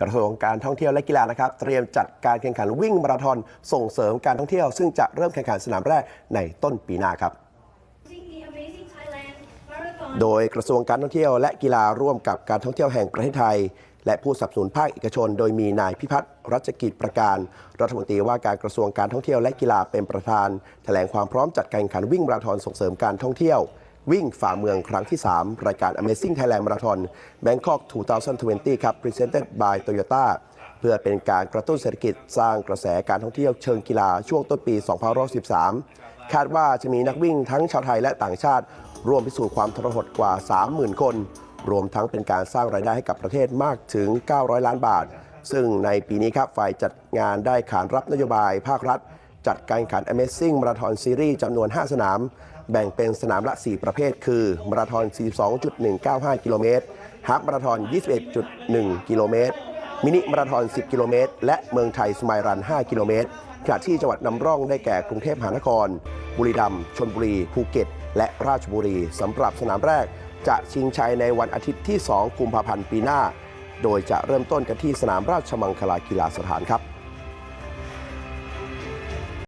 กระทรวงการท่องเที่ยวและกีฬานะครับ เตรียมจัดการแข่งขันวิ่งมาราธอนส่งเสริมการท่องเที่ยว ซึ่งจะเริ่มแข่งขันสนามแรกในต้นปีหน้าครับโดยกระทรวงการท่องเที่ยวและกีฬาร่วมกับการท่องเที่ยวแห่งประเทศไทย และผู้สนับสนุนภาคเอกชน โดยมีนายพิพัฒน์รัชกิจประการ รัฐมนตรีว่าการกระทรวงการท่องเที่ยวและกีฬาเป็นประธาน แถลงความพร้อมจัดการแข่งขันวิ่งมาราธอนส่งเสริมการท่องเที่ยว วิ่งฝ่าเมืองครั้งที่ 3 รายการ Amazing Thailand Marathon Bangkok 2020 ครับ Presented by Toyota เพื่อเป็นการกระตุ้นเศรษฐกิจสร้างกระแสการท่องเที่ยวเชิงกีฬาช่วงต้นปี2513 คาดว่าจะมีนักวิ่งทั้งชาวไทยและต่างชาติ ร่วมพิสูจน์ความทรหดกว่า 30,000 คน รวมทั้งเป็นการสร้างรายได้ให้กับประเทศมากถึง 900 ล้านบาท ซึ่งในปีนี้ครับฝ่ายจัดงานได้ขานรับนโยบายภาครัฐ จัดการแข่งขัน Amazing Marathon Series จำนวน 5 สนาม แบ่งเป็นสนามละ 4 ประเภท คือ มาราธอน 42.195 กิโลเมตรฮาฟมาราธอน 21.1 กิโลเมตร มินิมาราธอน 10 กิโลเมตร และเมืองไทยสมายรัน 5 กิโลเมตร ขณะที่จังหวัดนำร่องได้แก่กรุงเทพมหานคร บุรีรัมย์ ชลบุรี ภูเก็ต และราชบุรีสำหรับสนามแรก จะชิงชัยในวันอาทิตย์ที่ 2 กุมภาพันธ์ปีหน้า โดยจะเริ่มต้นกันที่สนามราชมังคลากีฬาสถานครับ